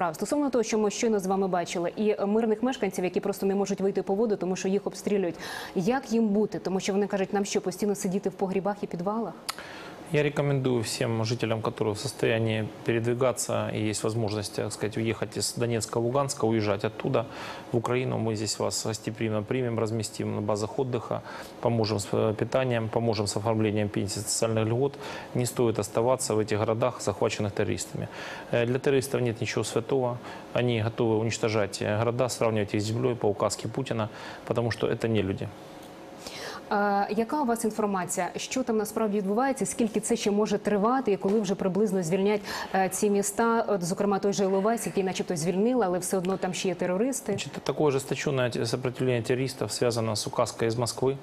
справ. Стосовно того, що ми щойно з вами бачили, і мирних мешканців, які просто не можуть вийти по воду, тому що їх обстрілюють. Як їм бути? Тому що вони кажуть, нам що постійно сидіти в погрібах і підвалах? Я рекомендую всем жителям, которые в состоянии передвигаться и есть возможность, так сказать, уехать из Донецка, Луганска, уезжать оттуда в Украину. Мы здесь вас гостеприимно примем, разместим на базах отдыха, поможем с э, питанием, поможем с оформлением пенсий, социальных льгот. Не стоит оставаться в этих городах, захваченных террористами. Э, Для террористов нет ничего святого. Они готовы уничтожать э, города, сравнивать их с землей по указке Путина, потому что это не люди. Е, яка у вас інформація? Що там насправді відбувається? Скільки це ще може тривати, і коли вже приблизно звільнять е, ці міста? От, зокрема, той же Іловайськ, який, начебто, звільнили, але все одно там ще є терористи. Значит, такое ожесточенное те- сопротивление террористов связано с указкой из Москвы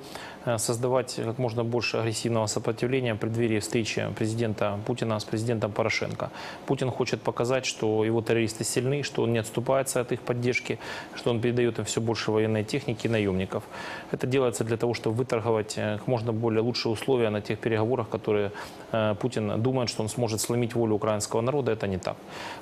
э, создавать как можно больше агрессивного сопротивления в преддверии встречи президента Путина с президентом Порошенко. Путин хочет показать, что его террористы сильны, что он не отступается от их поддержки, что он передает им все больше военной техники и наемников. Это делается для того, чтобы выторговать э, как можно более лучшие условия на тех переговорах, которые э, Путин думает, что он сможет сломить волю украинского народа. Это не так.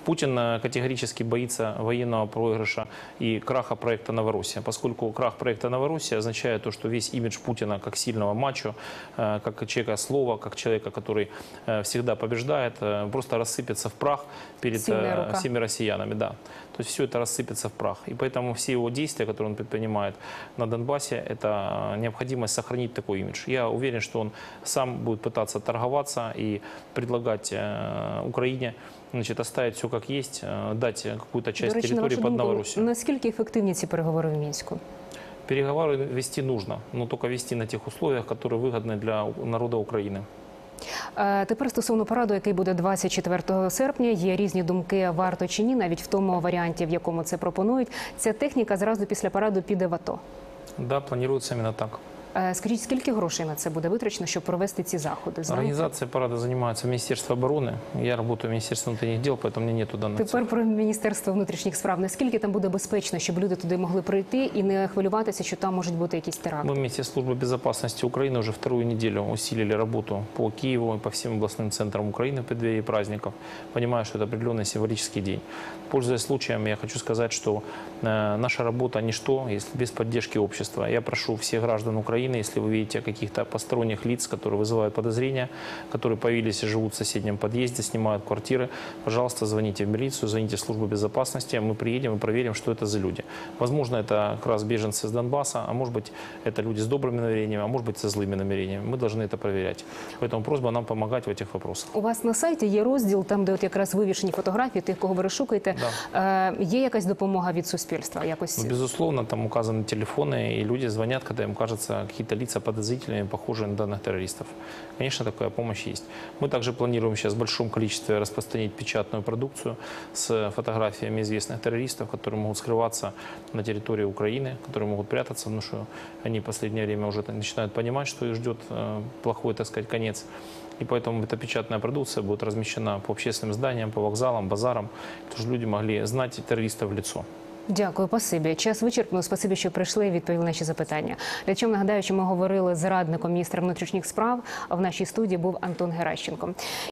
Путин э, категорически боится военного проигрыша и краха проекта «Новороссия», поскольку крах проекта «Новороссия» означает то, что весь имидж Путина как сильного мачо, э, как человека слова, как человека, который э, всегда побеждает, э, просто рассыпется в прах перед Сильная э, рука. всеми россиянами. Да. То есть все это рассыпется в прах. И поэтому все его действия, которые он предпринимает на Донбассе, это э, необходимость сохранить такой имидж. Я уверен, что он сам будет пытаться торговаться и предлагать э, Украине значит, оставить все как есть, э, дать какую-то До часть речі, на территории вашу под думку, Новороссию. наскільки ефективні ці переговори в мінську? Переговоры вести нужно, но только вести на тех условиях, которые выгодны для народа Украины. Е, Тепер стосовно параду, який буде 24 серпня, є різні думки, варто чи ні, навіть в тому варіанті, в якому це пропонують. Ця техніка зразу після параду піде в АТО. Да, планируется именно так. Е, Скажіть, скільки грошей на це буде витрачено, щоб провести ці заходи? Знаєте? Организацией парада занимается Министерство обороны. Я работаю в Министерстве внутренних дел, поэтому мне нету данных цифр. Тепер про міністерство внутрішніх справ. Наскільки там буде безпечно, щоб люди туди могли прийти і не хвилюватися, що там можуть бути якісь теракти? Мы вместе с Службой безопасности Украины уже вторую неделю усилили работу по Киеву и по всем областным центрам Украины в преддверии праздников. Понимаю, что это определенный символический день. Пользуясь случаем, я хочу сказать, что э, наша работа ничто, если без поддержки общества. Я прошу всех граждан Украины, если вы видите каких-то посторонних лиц, которые вызывают подозрения, которые появились и живут в соседнем подъезде, снимают квартиры, пожалуйста, звоните в милицию, звоните в службу безопасности, мы приедем и проверим, что это за люди. Возможно, это как раз беженцы с Донбасса, а может быть, это люди с добрыми намерениями, а может быть, со злыми намерениями. Мы должны это проверять. Поэтому просьба нам помогать в этих вопросах. У вас на сайті є розділ, там де от якраз вивішені фотографії тих, кого ви розшукаєте. Е, є якась допомога від суспільства? Якось Ну, безусловно, там указаны телефоны, и люди звонят, когда им кажется какие-то лица подозрительными, похожие на данных террористов. Конечно, такая помощь есть. Мы также планируем сейчас в большом количестве распространить печатную продукцию с фотографиями известных террористов, которые могут скрываться на территории Украины, которые могут прятаться, потому что они в последнее время уже начинают понимать, что их ждет э, плохой, так сказать, конец. И поэтому эта печатная продукция будет размещена по общественным зданиям, по вокзалам, базарам, чтобы люди могли знать террориста в лицо. Дякую, спасибі. Час вичерпно. Спасибі, що прийшли і відповіли наші запитання. Глядачам нагадаю, що ми говорили з радником міністра внутрішніх справ. А в нашій студії був Антон Геращенко.